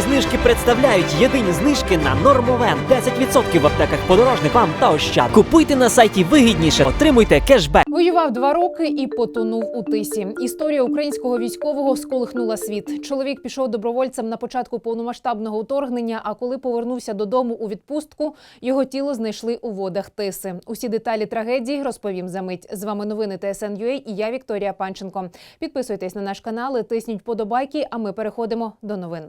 Знижки представляють єдині знижки на Нормовен. 10% в аптеках подорожник вам та ощад. Купуйте на сайті вигідніше, отримуйте кешбек. Воював два роки і потонув у тисі. Історія українського військового сколихнула світ. Чоловік пішов добровольцем на початку повномасштабного вторгнення. А коли повернувся додому у відпустку, його тіло знайшли у водах тиси. Усі деталі трагедії розповім за мить. З вами новини ТСН.UA і я Вікторія Панченко. Підписуйтесь на наш канал, тисніть подобайки. А ми переходимо до новин.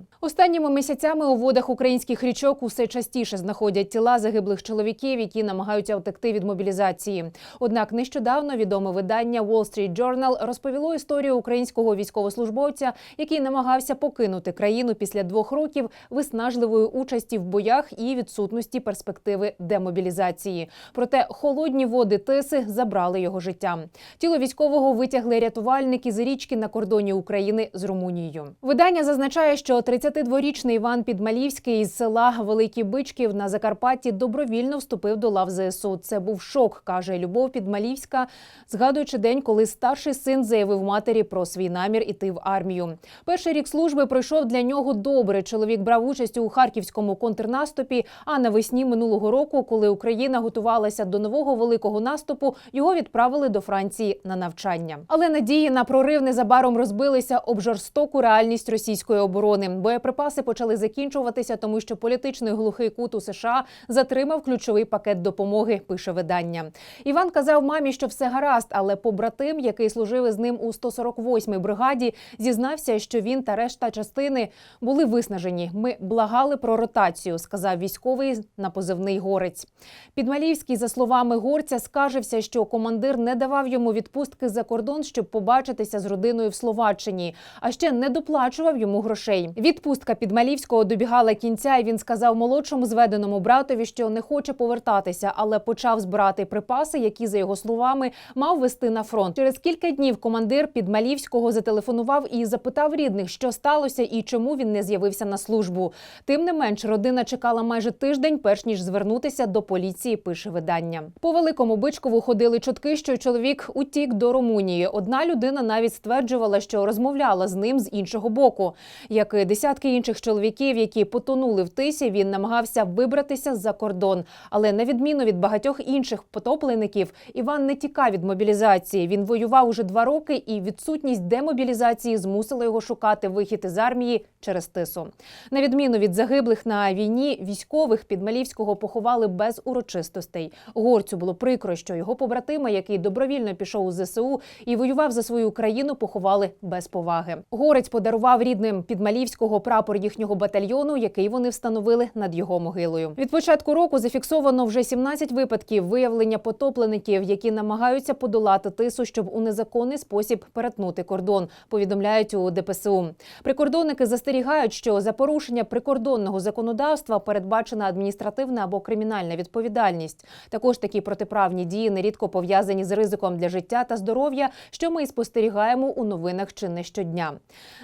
Останніми місяцями у водах українських річок усе частіше знаходять тіла загиблих чоловіків, які намагаються втекти від мобілізації. Однак нещодавно відоме видання Wall Street Journal розповіло історію українського військовослужбовця, який намагався покинути країну після двох років виснажливої участі в боях і відсутності перспективи демобілізації. Проте холодні води тиси забрали його життя. Тіло військового витягли рятувальники з річки на кордоні України з Румунією. Видання зазначає, що 32-річний Іван Підмалівський із села Великі Бичків на Закарпатті добровільно вступив до лав ЗСУ. Це був шок, каже Любов Підмалівська, згадуючи день, коли старший син заявив матері про свій намір іти в армію. Перший рік служби пройшов для нього добре. Чоловік брав участь у харківському контрнаступі. А навесні минулого року, коли Україна готувалася до нового великого наступу, його відправили до Франції на навчання. Але надії на прорив незабаром розбилися об жорстоку реальність російської оборони. Боєприпаси почали закінчуватися, тому що політичний глухий кут у США затримав ключовий пакет допомоги. Пише видання. Іван казав мамі, що все гаразд, але побратим, який служив із ним у 148-й бригаді, зізнався, що він та решта частини були виснажені. Ми благали про ротацію, сказав військовий на позивний горець. Підмалівський, за словами горця, скаржився, що командир не давав йому відпустки за кордон, щоб побачитися з родиною в Словаччині, а ще не доплачував йому грошей. Відпустка Підмалівського добігала кінця, і він сказав молодшому зведеному братові, що не хоче повертатися, але почав збирати припаси, які за його словами мав вести на фронт. Через кілька днів командир Підмалівського зателефонував і запитав рідних, що сталося і чому він не з'явився на службу. Тим не менш, родина чекала майже тиждень, перш ніж звернутися до поліції. Пише видання. По великому бичкову ходили чутки, що чоловік утік до Румунії. Одна людина навіть стверджувала, що розмовляла з ним з іншого боку. Як і десятки інших чоловіків, які потонули в тисі, він намагався вибратися за кордон. Але на відміну від багатьох інших потоплеників, Іван не тікав від мобілізації. Він воював уже два роки, і відсутність демобілізації змусила його шукати вихід із армії через тису. На відміну від загиблих на війні, військових Підмалівського поховали без урочистостей. Горцю було прикро, що його побратима, який добровільно пішов у ЗСУ і воював за свою країну, поховали без поваги. Горець подарував рідним Підмалівського прапор їхнього батальйону, який вони встановили над його могилою. Від початку року зафіксовано вже 17 випадків виявлення потоплеників, які намагаються подолати тису, щоб у незаконний спосіб перетнути кордон. Повідомляють у ДПСУ. Прикордонники застерігають, що за порушення прикордонного законодавства передбачена адміністративна або кримінальна відповідальність. Також такі протиправні дії нерідко пов'язані з ризиком для життя та здоров'я, що ми і спостерігаємо у новинах чи не щодня.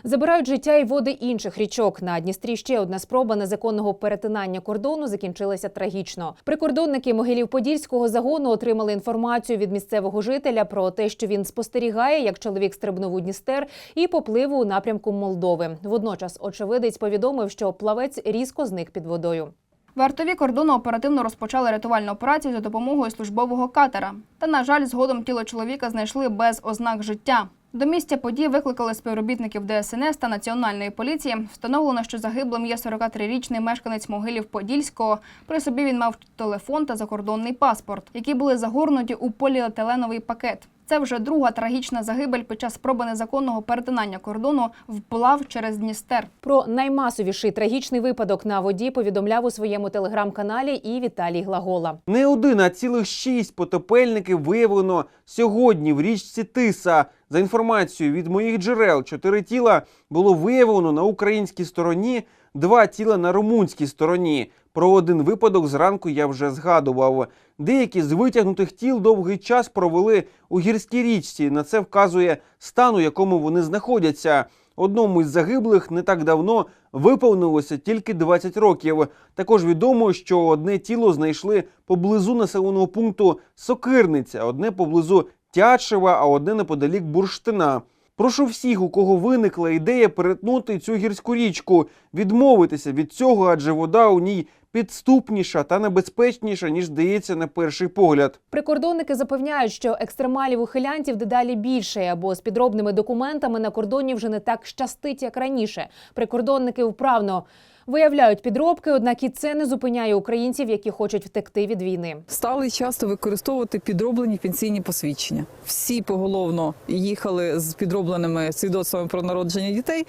Забирають життя і води інших річок. На Дністрі ще одна спроба незаконного перетинання кордону закінчилася трагічно. Прикордонники Могилів-Подільського загону отримали інформацію від місцевого жителя про те, що він спостерігає, як чоловік стрибнув у Дністер і поплив у напрямку Молдови. Водночас очевидець повідомив, що плавець різко зник під водою. Вартові кордону оперативно розпочали рятувальну операцію за допомогою службового катера. Та, на жаль, згодом тіло чоловіка знайшли без ознак життя. До місця подій викликали співробітників ДСНС та національної поліції. Встановлено, що загиблим є 43-річний мешканець могилів Подільського. При собі він мав телефон та закордонний паспорт, які були загорнуті у поліетиленовий пакет. Це вже друга трагічна загибель під час спроби незаконного перетинання кордону вплав через Дністер. Про наймасовіший трагічний випадок на воді повідомляв у своєму телеграм-каналі і Віталій Глагола. Не один, а цілих шість потопельників виявлено сьогодні в річці Тиса. За інформацією від моїх джерел, чотири тіла було виявлено на українській стороні, два тіла на румунській стороні. Про один випадок зранку я вже згадував. Деякі з витягнутих тіл довгий час провели у гірській річці. На це вказує стан, у якому вони знаходяться. Одному із загиблих не так давно виповнилося тільки 20 років. Також відомо, що одне тіло знайшли поблизу населеного пункту Сокирниця, одне поблизу Тячева, а одне неподалік Бурштина. Прошу всіх, у кого виникла ідея перетнути цю гірську річку, відмовитися від цього, адже вода у ній підступніша та небезпечніша, ніж здається на перший погляд. Прикордонники запевняють, що екстремалів ухилянтів дедалі більше, або з підробними документами на кордоні вже не так щастить, як раніше. Прикордонники вправно виявляють підробки, однак і це не зупиняє українців, які хочуть втекти від війни. стали часто використовувати підроблені пенсійні посвідчення. Всі поголовно їхали з підробленими свідоцтвами про народження дітей.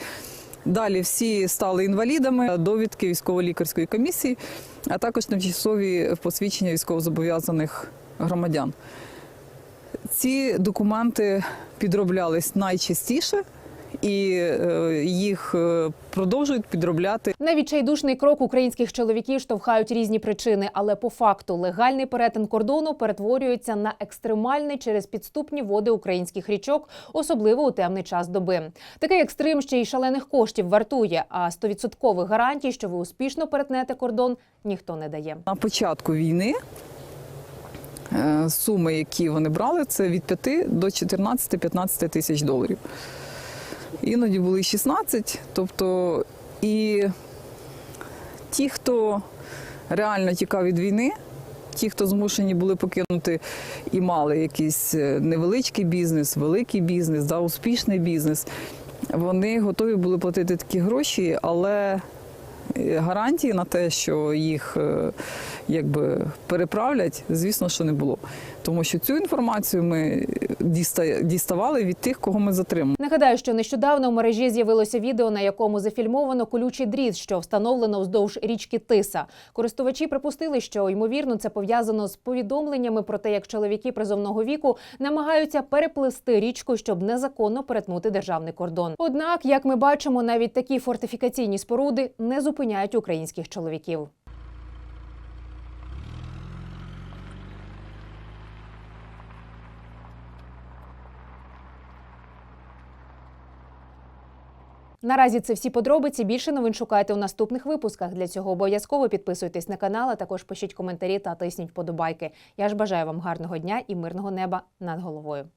Далі всі стали інвалідами, довідки військово-лікарської комісії, а також тимчасові посвідчення військовозобов'язаних громадян. Ці документи підроблялись найчастіше, і е, їх е, продовжують підробляти На відчайдушний крок українських чоловіків штовхають різні причини, але по факту легальний перетин кордону перетворюється на екстремальний через підступні води українських річок, особливо у темний час доби. Такий екстрим ще й шалених коштів вартує. А стовідсоткових гарантій, що ви успішно перетнете кордон, ніхто не дає. На початку війни е, суми, які вони брали, це від 5 до 14-15 тисяч доларів. Іноді були 16. Тобто, і ті, хто реально тікав від війни, ті, хто змушені були покинути і мали якийсь е, невеличкий бізнес, великий бізнес, да, успішний бізнес, вони готові були платити такі гроші, але е, гарантії на те, що їх е, якби переправлять, звісно, що не було. Тому що цю інформацію ми діставали від тих, кого ми затримали. Нагадаю, що нещодавно в мережі з'явилося відео, на якому зафільмовано колючий дріт, що встановлено вздовж річки Тиса. Користувачі припустили, що ймовірно це пов'язано з повідомленнями про те, як чоловіки призовного віку намагаються переплисти річку, щоб незаконно перетнути державний кордон. Однак, як ми бачимо, навіть такі фортифікаційні споруди не зупиняють українських чоловіків. Наразі це всі подробиці. Більше новин шукайте у наступних випусках. Для цього обов'язково підписуйтесь на канал, а також пишіть коментарі та тисніть вподобайки. Я ж бажаю вам гарного дня і мирного неба над головою.